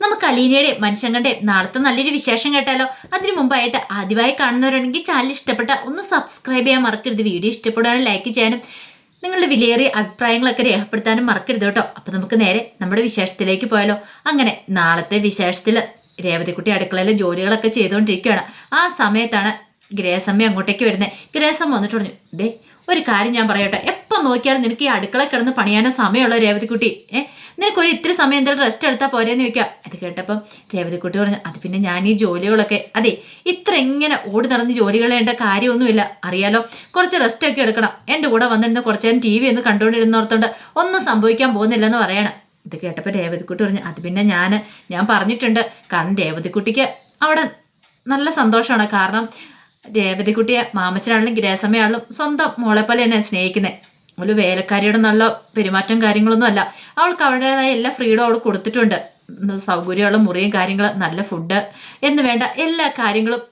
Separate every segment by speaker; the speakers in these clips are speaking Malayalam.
Speaker 1: നമുക്ക് അലീനയുടെയും മനുഷ്യങ്ങളുടെയും നാളത്തെ നല്ലൊരു വിശേഷം കേട്ടാലോ? അതിനു മുമ്പായിട്ട് ആദ്യമായി കാണുന്നവരുണ്ടെങ്കിൽ ചാനൽ ഇഷ്ടപ്പെട്ട ഒന്ന് സബ്സ്ക്രൈബ് ചെയ്യാൻ മറക്കരുത്. വീഡിയോ ഇഷ്ടപ്പെടുകയാണെങ്കിൽ ലൈക്ക് ചെയ്യാനും നിങ്ങളുടെ വിലയേറിയ അഭിപ്രായങ്ങളൊക്കെ രേഖപ്പെടുത്താനും മറക്കരുത് കേട്ടോ. അപ്പോൾ നമുക്ക് നേരെ നമ്മുടെ വിശേഷത്തിലേക്ക് പോയാലോ? അങ്ങനെ നാളത്തെ വിശേഷത്തിൽ രേവതിക്കുട്ടി അടുക്കളയിലെ ജോലികളൊക്കെ ചെയ്തുകൊണ്ടിരിക്കുകയാണ്. ആ സമയത്താണ് ഗ്രേസമ്മ അങ്ങോട്ടേക്ക് വരുന്നേ. ഗ്രേസമ്മ വന്നിട്ട് പറഞ്ഞു ദേ ഒരു കാര്യം ഞാൻ പറയട്ടെ. എപ്പം നോക്കിയാലും നിനക്ക് ഈ അടുക്കള കിടന്ന് പണിയാനോ സമയമുള്ള രേവതിക്കുട്ടി ഏ? നിനക്ക് ഒരു ഇത്തിരി സമയം എന്തെങ്കിലും റെസ്റ്റ് എടുത്താൽ പോരേന്ന് ചോദിക്കാം. അത് കേട്ടപ്പം രേവതിക്കുട്ടി പറഞ്ഞു അത് പിന്നെ ഞാൻ ഈ ജോലികളൊക്കെ അതെ ഇത്ര ഇങ്ങനെ ഓടി നടന്ന് ജോലികൾ ചെയ്യേണ്ട കാര്യമൊന്നുമില്ല. അറിയാലോ കുറച്ച് റെസ്റ്റ് ഒക്കെ എടുക്കണം. എന്റെ കൂടെ വന്നിരുന്ന കുറച്ച് നേരം ടി വി ഒന്ന് കണ്ടുകൊണ്ടിരുന്നോർത്തോണ്ട്. ഒന്നും സംഭവിക്കാൻ പോകുന്നില്ലെന്ന് പറയണം. ഇത് കേട്ടപ്പോൾ രേവതിക്കുട്ടി പറഞ്ഞു അത് പിന്നെ ഞാൻ ഞാൻ പറഞ്ഞിട്ടുണ്ട്. കാരണം രേവതിക്കുട്ടിക്ക് അവിടെ നല്ല സന്തോഷമാണ്. കാരണം രേവതിക്കുട്ടിയെ മാമച്ചനാണെങ്കിലും ഗ്രേസമ്മയാണെങ്കിലും സ്വന്തം മോളെ പോലെ തന്നെ സ്നേഹിക്കുന്നത് ഒരു വേലക്കാരിയുടെ നല്ല പെരുമാറ്റം കാര്യങ്ങളൊന്നും അല്ല. അവൾക്ക് അവരുടേതായ എല്ലാ ഫ്രീഡും അവൾ കൊടുത്തിട്ടുണ്ട്. സൗകര്യമുള്ള മുറിയും കാര്യങ്ങൾ നല്ല ഫുഡ് എന്ന് വേണ്ട എല്ലാ കാര്യങ്ങളും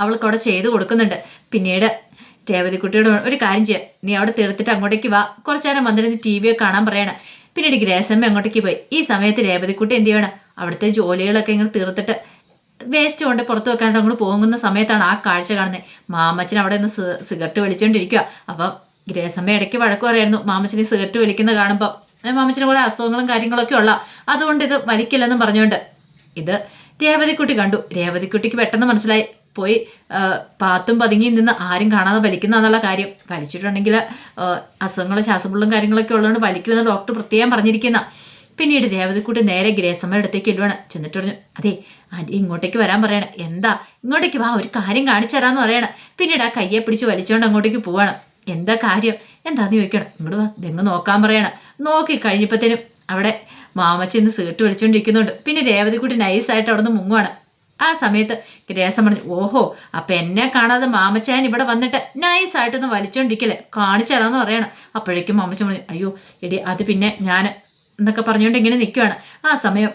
Speaker 1: അവൾക്ക് അവിടെ ചെയ്തു കൊടുക്കുന്നുണ്ട്. പിന്നീട് രേവതിക്കുട്ടിയോട് ഒരു കാര്യം ചെയ്യാം. നീ അവിടെ തീർത്തിട്ട് അങ്ങോട്ടേക്ക് വാ. കുറച്ചു നേരം വന്നിരുന്ന് ടി വി കാണാൻ പറയണം. പിന്നീട് ഗ്രേസമ്മ അങ്ങോട്ടേക്ക് പോയി. ഈ സമയത്ത് രേവതിക്കുട്ടി എന്ത് ചെയ്യണം? അവിടുത്തെ ജോലികളൊക്കെ ഇങ്ങനെ തീർത്തിട്ട് വേസ്റ്റ് കൊണ്ട് പുറത്ത് വെക്കാനായിട്ട് അങ്ങോട്ട് പോകുന്ന സമയത്താണ് ആ കാഴ്ച കാണുന്നത് മാമച്ചൻ അവിടെ നിന്ന് സിഗരറ്റ് വലിച്ചുകൊണ്ടിരിക്കുക അപ്പം ഗ്രേസമ്മ ഇടയ്ക്ക് വഴക്ക് പറയായിരുന്നു മാമച്ചന് സിഗരറ്റ് വലിക്കുന്ന കാണുമ്പോൾ മാമച്ചന് കുറേ അസുഖങ്ങളും കാര്യങ്ങളൊക്കെ ഉള്ള. അതുകൊണ്ട് ഇത് വലിക്കില്ലെന്നും പറഞ്ഞുകൊണ്ട് ഇത് രേവതിക്കുട്ടി കണ്ടു. രേവതിക്കുട്ടിക്ക് പെട്ടെന്ന് മനസ്സിലായി. പോയി പാത്തും പതുങ്ങിയും നിന്ന് ആരും കാണാതെ വലിക്കുന്ന എന്നുള്ള കാര്യം. വലിച്ചിട്ടുണ്ടെങ്കിൽ അസുഖങ്ങളും ശ്വാസമുള്ളും കാര്യങ്ങളൊക്കെ ഉള്ളതുകൊണ്ട് വലിക്കില്ലെന്ന് ഡോക്ടർ പ്രത്യേകം പറഞ്ഞിരിക്കുന്ന. പിന്നീട് രേവതിക്കുട്ടി നേരെ ഗ്രേസമ്മയുടെ അടുത്തേക്ക് ചെല്ലുവാണ്. ചെന്നിട്ട് പറഞ്ഞു അതെ ആന്റി ഇങ്ങോട്ടേക്ക് വരാൻ പറയണം. എന്താ? ഇങ്ങോട്ടേക്ക് വാ ഒരു കാര്യം കാണിച്ചു തരാമെന്ന് പറയണം. പിന്നീട് ആ കയ്യെ പിടിച്ച് വലിച്ചുകൊണ്ട് അങ്ങോട്ടേക്ക് പോവാണ്. എന്താ കാര്യം? എന്താന്ന് ചോദിക്കണം. ഇങ്ങോട്ട് വാ ഇതെങ്ങ് നോക്കാൻ പറയണം. നോക്കി കഴിഞ്ഞപ്പോഴത്തേനും അവിടെ മാമച്ചി ഇന്ന് സീട്ട് വലിച്ചുകൊണ്ടിരിക്കുന്നുണ്ട് പിന്നെ രേവതിക്കുട്ടി നൈസായിട്ട് അവിടെ നിന്ന് മുങ്ങുവാണ്. ആ സമയത്ത് ഗ്രേസം പറഞ്ഞു ഓഹോ അപ്പം എന്നെ കാണാതെ മാമച്ചാൻ ഇവിടെ വന്നിട്ട് നൈസായിട്ടൊന്ന് വലിച്ചോണ്ടിരിക്കല്ലേ? കാണിച്ചു തരാമെന്ന് പറയണം. അപ്പോഴേക്കും മാമച്ചൻ പറഞ്ഞു അയ്യോ എടി അത് പിന്നെ ഞാൻ എന്നൊക്കെ പറഞ്ഞുകൊണ്ട് ഇങ്ങനെ നിൽക്കുകയാണ് ആ സമയം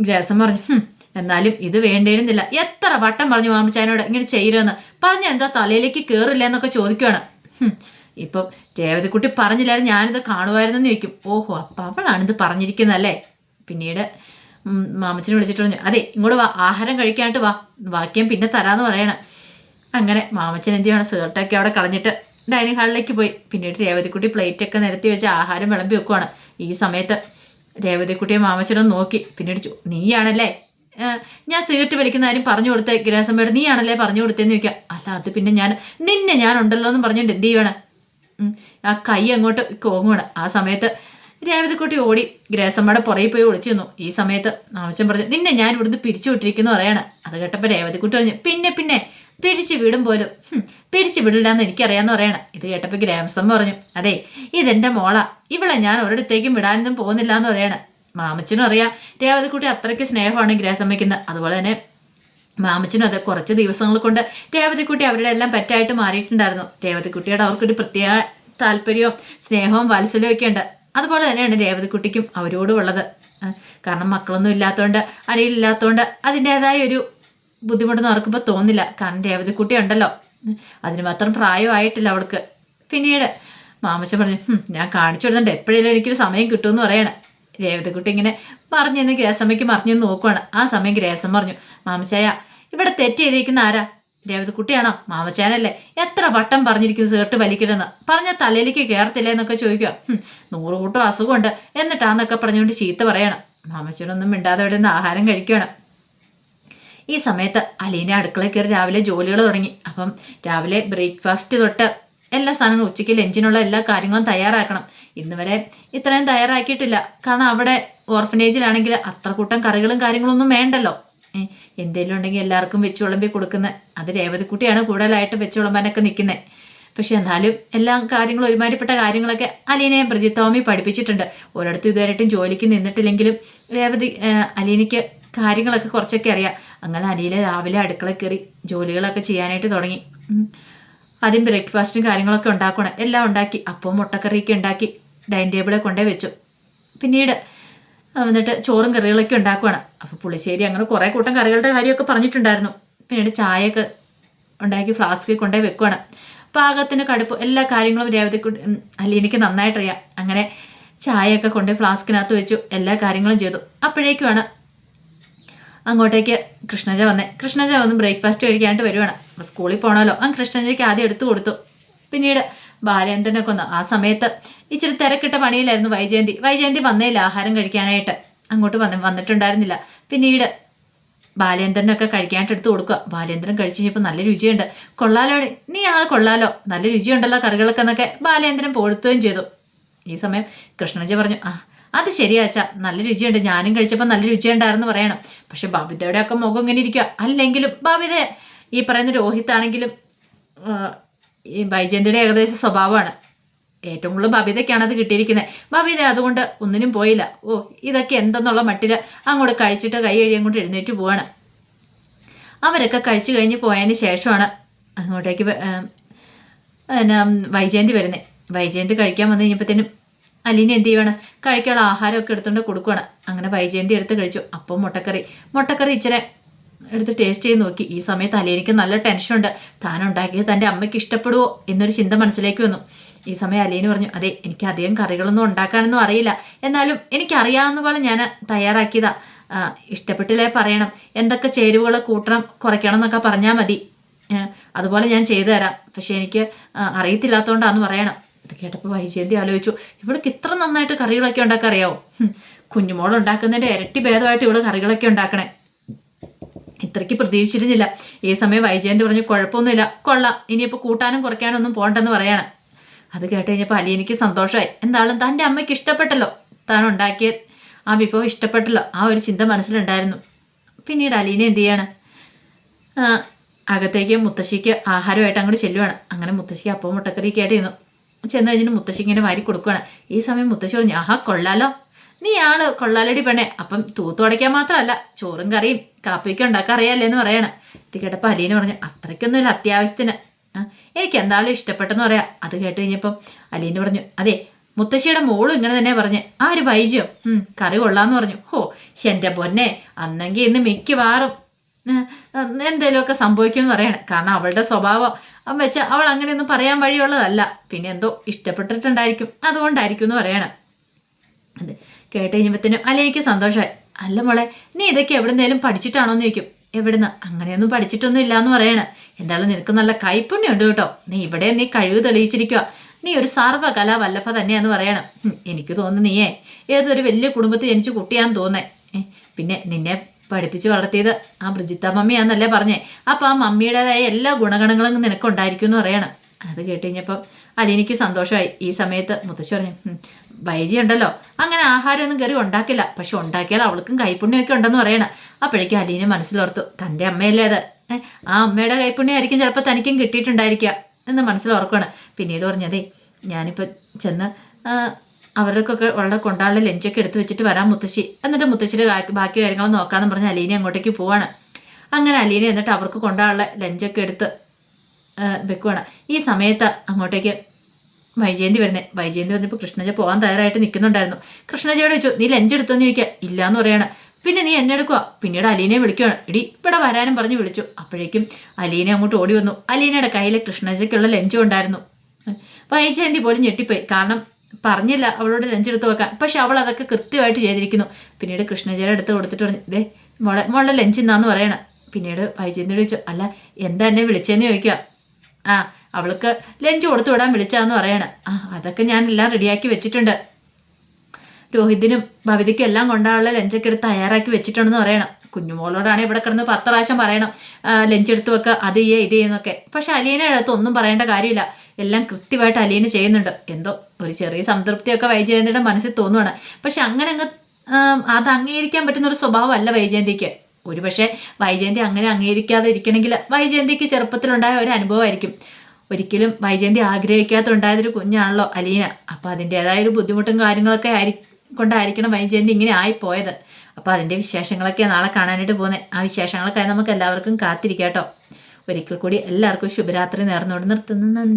Speaker 1: ഗ്രാസം പറഞ്ഞു "ഹും, എന്നാലും ഇത് വേണ്ടിയിരുന്നില്ല എത്ര വട്ടം പറഞ്ഞു മാമച്ചാനോട് ഇങ്ങനെ ചെയ്യരുമെന്ന് പറഞ്ഞ എന്താ തലയിലേക്ക് കയറില്ല എന്നൊക്കെ ചോദിക്കുകയാണ് ഇപ്പം രേവതിക്കുട്ടി പറഞ്ഞില്ലായിരുന്നു ഞാനിത് കാണുമായിരുന്നെന്ന് ചോദിക്കും. ഓഹോ അപ്പം അവളാണിത് പറഞ്ഞിരിക്കുന്നതല്ലേ? പിന്നീട് മാമച്ചനെ വിളിച്ചിട്ട് പറഞ്ഞു അതെ ഇങ്ങോട്ട് വാ ആഹാരം കഴിക്കാനായിട്ട് വാ. വാക്യം പിന്നെ തരാമെന്ന് പറയണം. അങ്ങനെ മാമച്ചൻ എന്ത് ചെയ്യണം? സേർട്ടൊക്കെ അവിടെ കളഞ്ഞിട്ട് ഡൈനിങ് ഹാളിലേക്ക് പോയി. പിന്നീട് രേവതിക്കുട്ടി പ്ലേറ്റൊക്കെ നിരത്തി വെച്ച് ആഹാരം വിളമ്പി വെക്കുവാണ്. ഈ സമയത്ത് രേവതിക്കുട്ടിയെ മാമച്ചനൊന്ന് നോക്കി. പിന്നീട് ചോ- നീയാണല്ലേ? ഞാൻ സിഗരറ്റ് വലിക്കുന്ന കാര്യം പറഞ്ഞു കൊടുത്ത ഗ്രാസമ്മയോട് നീയാണല്ലേ പറഞ്ഞു കൊടുത്തേന്ന് ചോദിക്കാം. അല്ല അത് പിന്നെ ഞാൻ നിന്നെ ഞാൻ ഉണ്ടല്ലോ എന്ന് പറഞ്ഞുകൊണ്ട് എന്ത് ചെയ്യണം ആ കൈ അങ്ങോട്ട് കോങ്ങുവാണ്. ആ സമയത്ത് രേവതിക്കുട്ടി ഓടി ഗ്രേസമ്മയുടെ പുറകെ പോയി ഒളിച്ചു നിന്നു. ഈ സമയത്ത് ആവശ്യം പറഞ്ഞു നിന്നെ ഞാൻ ഇവിടുന്ന് പിരിച്ചു വിട്ടിരിക്കുന്നു പറയാണ്. അത് കേട്ടപ്പോൾ രേവതിക്കുട്ടി പറഞ്ഞു പിന്നെ പിന്നെ പിരിച്ചു വിടും പോലും. പിരിച്ചു വിടില്ല എന്ന് എനിക്കറിയാമെന്ന് പറയണം. ഇത് കേട്ടപ്പോൾ ഗ്രാമസം പറഞ്ഞു അതെ ഇതെന്റെ മോള. ഇവളെ ഞാൻ ഒരിടത്തേക്കും വിടാനൊന്നും പോകുന്നില്ല എന്ന് പറയണം. മാമച്ചനും അറിയാം രേവതിക്കുട്ടി അത്രയ്ക്ക് സ്നേഹമാണ് ഗ്രാസമ്മയ്ക്കുന്നത് അതുപോലെ തന്നെ മാമച്ചനും അതെ കുറച്ച് ദിവസങ്ങൾ കൊണ്ട് രേവതിക്കുട്ടി അവരുടെ എല്ലാം പെറ്റായിട്ട് മാറിയിട്ടുണ്ടായിരുന്നു. രേവതിക്കുട്ടിയുടെ അവർക്കൊരു പ്രത്യേക താല്പര്യവും സ്നേഹവും വാത്സല്യവും ഒക്കെ ഉണ്ട്. അതുപോലെ തന്നെയാണ് രേവതിക്കുട്ടിക്കും അവരോടുമുള്ളത് കാരണം മക്കളൊന്നും ഇല്ലാത്തതുകൊണ്ട് അരയിലില്ലാത്തതുകൊണ്ട് അതിന്റെതായ ഒരു ബുദ്ധിമുട്ടൊന്നും അവർക്കിപ്പോൾ തോന്നില്ല. കാരണം രേവതിക്കുട്ടി ഉണ്ടല്ലോ. അതിന് മാത്രം പ്രായമായിട്ടില്ല അവൾക്ക്. പിന്നീട് മാമച്ച പറഞ്ഞു ഞാൻ കാണിച്ചു കൊടുത്തിട്ടുണ്ട് എപ്പോഴെങ്കിലും എനിക്കൊരു സമയം കിട്ടുമെന്ന് പറയണം. രേവതിക്കുട്ടി ഇങ്ങനെ പറഞ്ഞെന്ന് ഗ്രേസമ്മയ്ക്ക് മറിഞ്ഞെന്ന് നോക്കുവാണ്. ആ സമയം ഗ്രേസം പറഞ്ഞു മാമച്ചായ ഇവിടെ തെറ്റ് ചെയ്തിരിക്കുന്ന ആരാ? രേവതിക്കുട്ടിയാണോ മാമച്ചാനല്ലേ എത്ര വട്ടം പറഞ്ഞിരിക്കുന്നു സേർട്ട് വലിക്കരുതെന്ന്. പറഞ്ഞ തലയിലേക്ക് കയറത്തില്ല എന്നൊക്കെ ചോദിക്കുക "ഹും, നൂറ് കൂട്ടം അസുഖമുണ്ട്. എന്നിട്ടാന്നൊക്കെ പറഞ്ഞുകൊണ്ട് ചീത്ത പറയണം. മാമച്ചനൊന്നും മിണ്ടാതെ അവിടെ നിന്ന് ആഹാരം കഴിക്കണം ഈ സമയത്ത് അലീന അടുക്കളയിൽ കയറി രാവിലെ ജോലികൾ തുടങ്ങി. അപ്പം രാവിലെ ബ്രേക്ക്ഫാസ്റ്റ് തൊട്ട് എല്ലാ സാധനങ്ങളും ഉച്ചയ്ക്ക് ലഞ്ചിനുള്ള എല്ലാ കാര്യങ്ങളും തയ്യാറാക്കണം. ഇന്ന് വരെ ഇത്രയും തയ്യാറാക്കിയിട്ടില്ല. കാരണം അവിടെ ഓർഫനേജിലാണെങ്കിൽ അത്ര കൂട്ടം കറികളും കാര്യങ്ങളൊന്നും വേണ്ടല്ലോ. എന്തെങ്കിലും ഉണ്ടെങ്കിൽ എല്ലാവർക്കും വെച്ച് വിളമ്പി കൊടുക്കുന്നത് അത് രേവതിക്കുട്ടിയാണ് കൂടുതലായിട്ട് വെച്ച് വിളമ്പാനൊക്കെ നിൽക്കുന്നത് പക്ഷെ എന്നാലും എല്ലാ കാര്യങ്ങളും ഒരുമാതിരിപ്പെട്ട കാര്യങ്ങളൊക്കെ അലീനയെ പ്രജിത്തോമി പഠിപ്പിച്ചിട്ടുണ്ട്. ഒരിടത്തും ഇതുവരെയായിട്ടും ജോലിക്ക് നിന്നിട്ടില്ലെങ്കിലും രേവതി അലീനയ്ക്ക് കാര്യങ്ങളൊക്കെ കുറച്ചൊക്കെ അറിയാം. അങ്ങനെ അനിയിൽ രാവിലെ അടുക്കള കയറി ജോലികളൊക്കെ ചെയ്യാനായിട്ട് തുടങ്ങി. ആദ്യം ബ്രേക്ക്ഫാസ്റ്റും കാര്യങ്ങളൊക്കെ ഉണ്ടാക്കണം. എല്ലാം ഉണ്ടാക്കി. അപ്പം മുട്ടക്കറിയൊക്കെ ഉണ്ടാക്കി. ഡൈനിങ് ടേബിളിൽ കൊണ്ടേ വെച്ചു. പിന്നീട് വന്നിട്ട് ചോറും കറികളൊക്കെ ഉണ്ടാക്കുവാണ്. അപ്പോൾ പുളിശ്ശേരി അങ്ങനെ കുറേ കൂട്ടം കറികളുടെ കാര്യമൊക്കെ പറഞ്ഞിട്ടുണ്ടായിരുന്നു. പിന്നീട് ചായയൊക്കെ ഉണ്ടാക്കി ഫ്ലാസ്കിൽ കൊണ്ടേ വെക്കുവാണ്. പാകത്തിന് കടുപ്പ്. എല്ലാ കാര്യങ്ങളും രേവതി അലീനയ്ക്ക് നന്നായിട്ടറിയാം. അങ്ങനെ ചായയൊക്കെ കൊണ്ട് ഫ്ലാസ്കിനകത്ത് വെച്ചു. എല്ലാ കാര്യങ്ങളും ചെയ്തു. അപ്പോഴേക്കുമാണ് അങ്ങോട്ടേക്ക് കൃഷ്ണജ വന്നേ. കൃഷ്ണജ വന്ന് ബ്രേക്ക്ഫാസ്റ്റ് കഴിക്കാനായിട്ട് വരുവാണ്. അപ്പോൾ സ്കൂളിൽ പോകണമല്ലോ ആ കൃഷ്ണജയ്ക്ക് ആദ്യം എടുത്തു കൊടുത്തു. പിന്നീട് ബാലേന്ദ്രനൊക്കെ ഒന്ന് ആ സമയത്ത് ഇച്ചിരി തിരക്കിട്ട പണിയിലായിരുന്നു വൈജയന്തി. വൈജയന്തി വന്നേല ആഹാരം കഴിക്കാനായിട്ട് അങ്ങോട്ട് വന്ന് വന്നിട്ടുണ്ടായിരുന്നില്ല. പിന്നീട് ബാലേന്ദ്രനൊക്കെ കഴിക്കാനായിട്ട് എടുത്ത് കൊടുക്കുക. ബാലേന്ദ്രൻ കഴിച്ചു കഴിഞ്ഞപ്പോൾ നല്ല രുചിയുണ്ട്. കൊള്ളാലോ നീ ആൾ കൊള്ളാലോ. നല്ല രുചിയുണ്ടല്ലോ കറികളൊക്കെ എന്നൊക്കെ ബാലേന്ദ്രൻ പോടുത്തുകയും ചെയ്തു. ഈ സമയം കൃഷ്ണജ പറഞ്ഞു ആ അത് ശരിയാച്ച. നല്ല രുചിയുണ്ട്. ഞാനും കഴിച്ചപ്പോൾ നല്ല രുചിയുണ്ടായിരുന്നു പറയണം. പക്ഷെ ബബിതയുടെ ഒക്കെ മുഖം ഇങ്ങനെ ഇരിക്കുക അല്ലെങ്കിലും ബബിത ഈ പറയുന്ന രോഹിത് ആണെങ്കിലും ഈ ബൈജയന്തിയുടെ ഏകദേശ സ്വഭാവമാണ്. ഏറ്റവും കൂടുതൽ ബബിതയ്ക്കാണ് അത് കിട്ടിയിരിക്കുന്നത് ബബിത അതുകൊണ്ട് ഒന്നിനും പോയില്ല. ഓ ഇതൊക്കെ എന്തെന്നുള്ള മട്ടിൽ അങ്ങോട്ട് കഴിച്ചിട്ട് കൈ കഴിയും അങ്ങോട്ട് എഴുന്നേറ്റ് പോവാണ്. അവരൊക്കെ കഴിച്ചു കഴിഞ്ഞ് പോയതിന് ശേഷമാണ് അങ്ങോട്ടേക്ക് എന്നാ വൈജയന്തി വരുന്നത് വൈജയന്തി കഴിക്കാൻ വന്നു കഴിഞ്ഞപ്പോഴത്തേനും അലീന എന്ത് ചെയ്യണം കഴിക്കാനുള്ള ആഹാരമൊക്കെ എടുത്തുകൊണ്ട് കൊടുക്കുവാണ്. അങ്ങനെ വൈജയന്തി എടുത്ത് കഴിച്ചു. അപ്പം മുട്ടക്കറി. മുട്ടക്കറി ഇച്ചിരി എടുത്ത് ടേസ്റ്റ് ചെയ്ത് നോക്കി. ഈ സമയത്ത് അലീനയ്ക്ക് നല്ല ടെൻഷനുണ്ട് താൻ ഉണ്ടാക്കിയത് തന്റെ അമ്മയ്ക്ക് ഇഷ്ടപ്പെടുമോ എന്നൊരു ചിന്ത മനസ്സിലേക്ക് വന്നു. ഈ സമയം അലീന പറഞ്ഞു അതെ എനിക്ക് അധികം കറികളൊന്നും ഉണ്ടാക്കാനൊന്നും അറിയില്ല. എന്നാലും എനിക്കറിയാവുന്ന പോലെ ഞാൻ തയ്യാറാക്കിയതാ. ഇഷ്ടപ്പെട്ടില്ലേ പറയണം. എന്തൊക്കെ ചേരുവകൾ കൂട്ടണം കുറയ്ക്കണം എന്നൊക്കെ പറഞ്ഞാൽ മതി. അതുപോലെ ഞാൻ ചെയ്തു തരാം. പക്ഷെ എനിക്ക് അറിയത്തില്ലാത്തതുകൊണ്ടാന്ന് പറയണം. ഇത് കേട്ടപ്പോൾ വൈജയന്തി ആലോചിച്ചു ഇവൾക്ക് ഇത്ര നന്നായിട്ട് കറികളൊക്കെ ഉണ്ടാക്കാൻ അറിയാവോ കുഞ്ഞുമോൾ ഉണ്ടാക്കുന്നതിന്റെ ഇരട്ടി ഭേദമായിട്ട് ഇവിടെ കറികളൊക്കെ ഉണ്ടാക്കണേ. ഇത്രയ്ക്ക് പ്രതീക്ഷിച്ചിരുന്നില്ല. ഈ സമയം വൈജയന്തി പറഞ്ഞു കുഴപ്പമൊന്നുമില്ല കൊള്ളാം ഇനിയിപ്പോൾ കൂട്ടാനും കുറയ്ക്കാനും കുറയ്ക്കാനൊന്നും പോകണ്ടെന്ന് പറയാണ്. അത് കേട്ട് കഴിഞ്ഞപ്പോൾ അലിയനിക്ക് സന്തോഷമായി. എന്തായാലും തന്റെ അമ്മയ്ക്ക് ഇഷ്ടപ്പെട്ടല്ലോ താൻ ഉണ്ടാക്കിയ ആ വിഭവം ഇഷ്ടപ്പെട്ടല്ലോ ആ ഒരു ചിന്ത മനസ്സിലുണ്ടായിരുന്നു. പിന്നീട് അലീന എന്ത് ചെയ്യാണ്? അകത്തേക്ക് മുത്തശ്ശിക്ക് ആഹാരമായിട്ട് അങ്ങോട്ട് ചെല്ലുവാണ്. അങ്ങനെ മുത്തശ്ശിക്ക് അപ്പവും മുട്ടക്കറി കേട്ടിരുന്നു. ചെന്ന് കഴിഞ്ഞിട്ട് മുത്തശ്ശി ഇങ്ങനെ വാരി കൊടുക്കുവാണ്. ഈ സമയം മുത്തശ്ശി പറഞ്ഞു ആഹാ കൊള്ളാലോ. നീ ആൾ കൊള്ളാലടി പെണ്ണെ. അപ്പം തൂത്തുടയ്ക്കാൻ മാത്രമല്ല ചോറും കറിയും കാപ്പിയൊക്കെ ഉണ്ടാക്കാൻ അറിയാല്ലേ എന്ന് പറയണം. ഇത് കേട്ടപ്പോൾ അലീന പറഞ്ഞു അത്രയ്ക്കൊന്നുമില്ല അത്യാവശ്യത്തിന്. എനിക്ക് എന്താളും ഇഷ്ടപ്പെട്ടെന്ന് പറയാം. അത് കേട്ട് കഴിഞ്ഞപ്പം അലീന പറഞ്ഞു അതെ മുത്തശ്ശിയുടെ മോളും ഇങ്ങനെ തന്നെ പറഞ്ഞ്. ആ ഒരു വൈജ്യം കറി കൊള്ളാന്ന് പറഞ്ഞു. ഹോ എന്റെ പൊന്നെ അന്നെങ്കിൽ ഇന്ന് മിക്കവാറും എന്തെങ്കിലുമൊക്കെ സംഭവിക്കുമെന്ന് പറയണം. കാരണം അവളുടെ സ്വഭാവം അവൻ വെച്ചാൽ അവൾ അങ്ങനെയൊന്നും പറയാൻ വഴിയുള്ളതല്ല. പിന്നെ എന്തോ ഇഷ്ടപ്പെട്ടിട്ടുണ്ടായിരിക്കും. അതുകൊണ്ടായിരിക്കും എന്ന് പറയണം. അത് കേട്ട് കഴിഞ്ഞപ്പോഴത്തേനും അല്ല എനിക്ക് സന്തോഷമായി. അല്ല മോളെ നീ ഇതൊക്കെ എവിടെന്നേലും പഠിച്ചിട്ടാണോ എന്ന് ചോദിക്കും. എവിടുന്ന്? അങ്ങനെയൊന്നും പഠിച്ചിട്ടൊന്നും ഇല്ല എന്ന് പറയണ. എന്തായാലും നിനക്ക് നല്ല കൈപ്പുണ്യം ഉണ്ട് കേട്ടോ. നീ ഇവിടെ നീ കഴിവ് തെളിയിച്ചിരിക്കുക നീ ഒരു സർവകലാ വല്ലഭ തന്നെയാന്ന് പറയണം. എനിക്ക് തോന്നുന്നു നീയേ ഏതൊരു വലിയ കുടുംബത്തിൽ ജനിച്ച കുട്ടിയാന്ന് തോന്നേ. പിന്നെ നിന്നെ പഠിപ്പിച്ച് വളർത്തിയത്. ആ ബ്രിജിത്ത മമ്മിയാന്നല്ലേ പറഞ്ഞേ. അപ്പോൾ ആ മമ്മിയുടേതായ എല്ലാ ഗുണഗണങ്ങളും നിനക്കുണ്ടായിരിക്കും എന്ന് പറയണം. അത് കേട്ട് അലീനയ്ക്ക് സന്തോഷമായി. ഈ സമയത്ത് മുത്തശ്ശി പറഞ്ഞു ബൈജി ഉണ്ടല്ലോ. അങ്ങനെ ആഹാരമൊന്നും കയറി ഉണ്ടാക്കില്ല. പക്ഷെ ഉണ്ടാക്കിയാൽ അവൾക്കും കൈപ്പുണ്യമൊക്കെ ഉണ്ടെന്ന് പറയണം. അപ്പോഴേക്കും അലീന മനസ്സിലോർത്തു തന്റെ അമ്മയല്ലേ അത്? ആ അമ്മയുടെ കൈപ്പുണ്യമായിരിക്കും ചിലപ്പോൾ തനിക്കും കിട്ടിയിട്ടുണ്ടായിരിക്കുക എന്ന് മനസ്സിലോർക്കുകയാണ് പിന്നീട് പറഞ്ഞതേ ഞാനിപ്പോൾ ചെന്ന് അവർക്കൊക്കെ ഉള്ള കൊണ്ടാളുടെ ലഞ്ചൊക്കെ എടുത്ത് വെച്ചിട്ട് വരാം മുത്തശ്ശി. എന്നിട്ട് മുത്തശ്ശിയുടെ ബാക്കി കാര്യങ്ങൾ നോക്കാമെന്ന് പറഞ്ഞ് അലീന അങ്ങോട്ടേക്ക് പോവാണ്. അങ്ങനെ അലീന എന്നിട്ട് അവർക്ക് കൊണ്ടാളുള്ള ലഞ്ചൊക്കെ എടുത്ത് വെക്കുവാണ്. ഈ സമയത്ത് അങ്ങോട്ടേക്ക് വൈജയന്തി വരുന്നത് വൈജയന്തി വന്നപ്പോൾ കൃഷ്ണജ പോകാൻ തയ്യാറായിട്ട് നിൽക്കുന്നുണ്ടായിരുന്നു കൃഷ്ണജയോട് ചോദിച്ചു നീ ലഞ്ച് എടുത്തോന്ന് ചോദിക്കുക ഇല്ല എന്ന് പറയണം. പിന്നെ നീ എന്നെ എടുക്കുക പിന്നീട് അലീനെ വിളിക്കുകയാണ് ഇടി ഇവിടെ വരാനും പറഞ്ഞ് വിളിച്ചു. അപ്പോഴേക്കും അലീനെ അങ്ങോട്ട് ഓടി വന്നു. അലീനയുടെ കയ്യിൽ കൃഷ്ണജയ്ക്കുള്ള ലഞ്ചും ഉണ്ടായിരുന്നു. വൈജയന്തി പോലും ഞെട്ടിപ്പോയി. കാരണം പറഞ്ഞില്ല അവളോട് ലഞ്ച് എടുത്ത് വെക്കാൻ. പക്ഷെ അവൾ അതൊക്കെ കൃത്യമായിട്ട് ചെയ്തിരിക്കുന്നു. പിന്നീട് കൃഷ്ണജയുടെ എടുത്ത് കൊടുത്തിട്ട് പറഞ്ഞു ഇതേ മോളെ മോളുടെ ലഞ്ച് ഇന്നാന്ന് പറയണം. പിന്നീട് വൈജയന്തി ചോദിച്ചു അല്ല എന്താ എന്നെ വിളിച്ചതെന്ന് ചോദിക്കുക? ആ അവൾക്ക് ലഞ്ച് കൊടുത്തു വിടാൻ വിളിച്ചാന്ന് പറയണം. ആ അതൊക്കെ ഞാൻ എല്ലാം റെഡിയാക്കി വെച്ചിട്ടുണ്ട്. രോഹിതിനും ഭവിതയ്ക്കും എല്ലാം കൊണ്ടാനുള്ള ലഞ്ചൊക്കെ എടുത്ത് തയ്യാറാക്കി വെച്ചിട്ടുണ്ടെന്ന് പറയണം. കുഞ്ഞുമോളോടാണ് ഇവിടെ കിടന്ന് പത്ത് പ്രാവശ്യം പറയണം ലഞ്ച് എടുത്ത് വെക്കുക അത് ചെയ്യേ ഇത് ചെയ്യുന്നൊക്കെ പക്ഷെ അലീനയുടെ അടുത്ത് ഒന്നും പറയേണ്ട കാര്യമില്ല. എല്ലാം കൃത്യമായിട്ട് അലീന ചെയ്യുന്നുണ്ട്. എന്തോ ഒരു ചെറിയ സംതൃപ്തിയൊക്കെ വൈജയന്തിയുടെ മനസ്സിൽ തോന്നുവാണ്. പക്ഷെ അങ്ങനെ അങ്ങ് അത് അംഗീകരിക്കാൻ പറ്റുന്ന ഒരു സ്വഭാവമല്ല വൈജയന്തിക്ക്. ഒരു പക്ഷേ വൈജയന്തി അങ്ങനെ അംഗീകരിക്കാതെ ഇരിക്കണമെങ്കിൽ വൈജയന്തിക്ക് ചെറുപ്പത്തിലുണ്ടായ ഒരു അനുഭവമായിരിക്കും. ഒരിക്കലും വൈജയന്തി ആഗ്രഹിക്കാത്തുണ്ടായതൊരു കുഞ്ഞാണല്ലോ അലീന. അപ്പോൾ അതിന്റെതായ ഒരു ബുദ്ധിമുട്ടും കാര്യങ്ങളൊക്കെ ആയി കൊണ്ടായിരിക്കണം വൈജയന്തി ഇങ്ങനെ ആയിപ്പോയത്. അപ്പോൾ അതിന്റെ വിശേഷങ്ങളൊക്കെ നാളെ കാണാനായിട്ട് പോകുന്നത് ആ വിശേഷങ്ങളൊക്കെ നമുക്ക് എല്ലാവർക്കും കാത്തിരിക്കാം കേട്ടോ. ഒരിക്കൽ കൂടി എല്ലാവർക്കും ശുഭരാത്രി നേർന്നുകൊണ്ട് നിർത്തുന്നു.